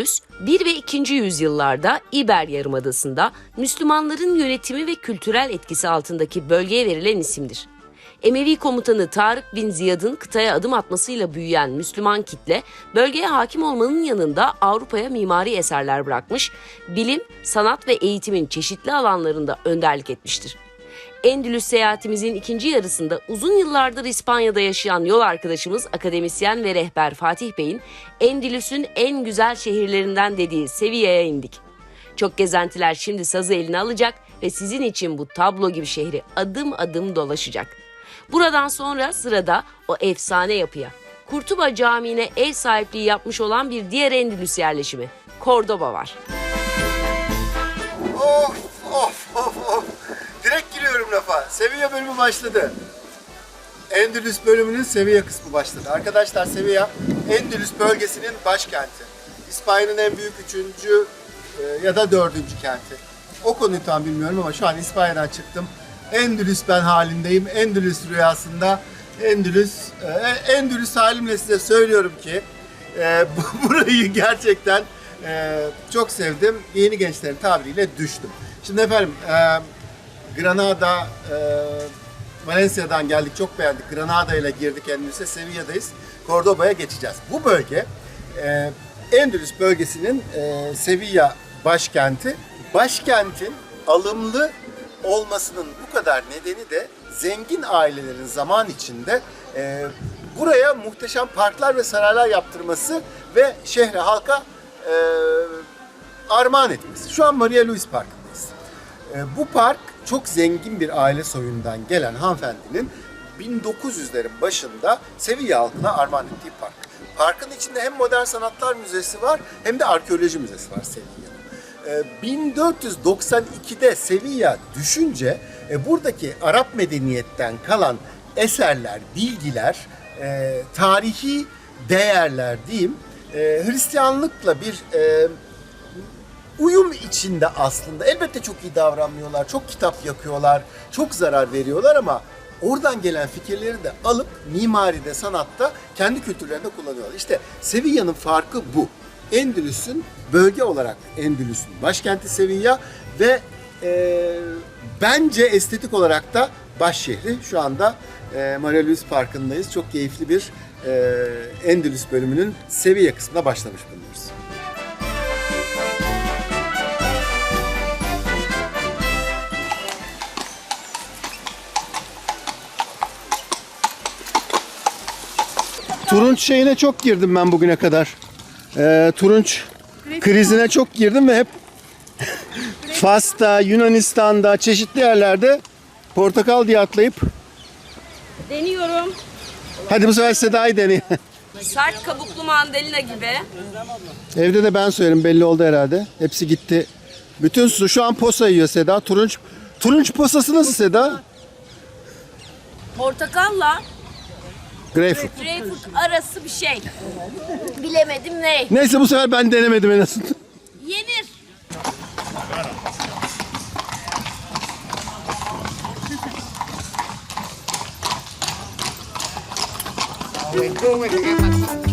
Endülüs, 1 ve 2. yüzyıllarda İber Yarımadası'nda Müslümanların yönetimi ve kültürel etkisi altındaki bölgeye verilen isimdir. Emevi komutanı Tarık bin Ziyad'ın kıtaya adım atmasıyla büyüyen Müslüman kitle, bölgeye hakim olmanın yanında Avrupa'ya mimari eserler bırakmış, bilim, sanat ve eğitimin çeşitli alanlarında önderlik etmiştir. Endülüs seyahatimizin ikinci yarısında uzun yıllardır İspanya'da yaşayan yol arkadaşımız akademisyen ve rehber Fatih Bey'in Endülüs'ün en güzel şehirlerinden dediği Sevilla'ya indik. Çok gezentiler şimdi sazı eline alacak ve sizin için bu tablo gibi şehri adım adım dolaşacak. Buradan sonra sırada o efsane yapıya, Kurtuba Camii'ne ev sahipliği yapmış olan bir diğer Endülüs yerleşimi, Cordoba var. Sevilla bölümü başladı. Endülüs bölümünün Sevilla kısmı başladı. Arkadaşlar Sevilla Endülüs bölgesinin başkenti. İspanya'nın en büyük üçüncü e, ya da dördüncü kenti. O konuyu tam bilmiyorum ama şu an İspanya'dan çıktım. Endülüs ben halindeyim. Endülüs rüyasında. Endülüs, e, Endülüs halimle size söylüyorum ki e, bu- burayı gerçekten e, çok sevdim. Yeni gençlerin tabiriyle düştüm. Şimdi efendim e, Granada, e, Valencia'dan geldik çok beğendik. Granada ile girdik Endülüs'e. Sevilla'dayız. Cordoba'ya geçeceğiz. Bu bölge e, Endülüs bölgesinin e, Sevilla başkenti. Başkentin alımlı olmasının bu kadar nedeni de zengin ailelerin zaman içinde e, buraya muhteşem parklar ve saraylar yaptırması ve şehre halka e, armağan etmesi. Şu an Maria Louise Parkı'ndayız. E, bu park çok zengin bir aile soyundan gelen hanımefendinin 1900'lerin başında Sevilla halkına armağan ettiği park. Parkın içinde hem modern sanatlar müzesi var hem de arkeoloji müzesi var Sevilla'nın. E, 1492'de Sevilla düşünce e, buradaki Arap medeniyetten kalan eserler, bilgiler, e, tarihi değerler diyeyim, e, Hristiyanlıkla bir uyum içinde aslında. Elbette çok iyi davranmıyorlar, çok kitap yakıyorlar, çok zarar veriyorlar ama oradan gelen fikirleri de alıp mimaride, sanatta kendi kültürlerinde kullanıyorlar. İşte Sevilla'nın farkı bu. Endülüs'ün bölge olarak Endülüs'ün başkenti Sevilla ve e, bence estetik olarak da baş şehri. Şu anda e, Maria Luis Parkı'ndayız. Çok keyifli bir e, Endülüs bölümünün Sevilla kısmına başlamış bulunuyoruz. Turunç şeyine çok girdim ben bugüne kadar. Ee, turunç krizine çok girdim ve hep Fas'ta, Yunanistan'da, çeşitli yerlerde portakal diye atlayıp Deniyorum. hadi bu sefer Seda'yı deneyin. Sert kabuklu mandalina gibi. Evde de ben söylerim belli oldu herhalde. Hepsi gitti. Bütün su şu an posa yiyor Seda. Turunç turunç posası nasıl Seda? Portakalla Greyfurt. Greyfurt arası bir şey. Bilemedim ne. Neyse bu sefer ben denemedim en azından. Yenir. Come on.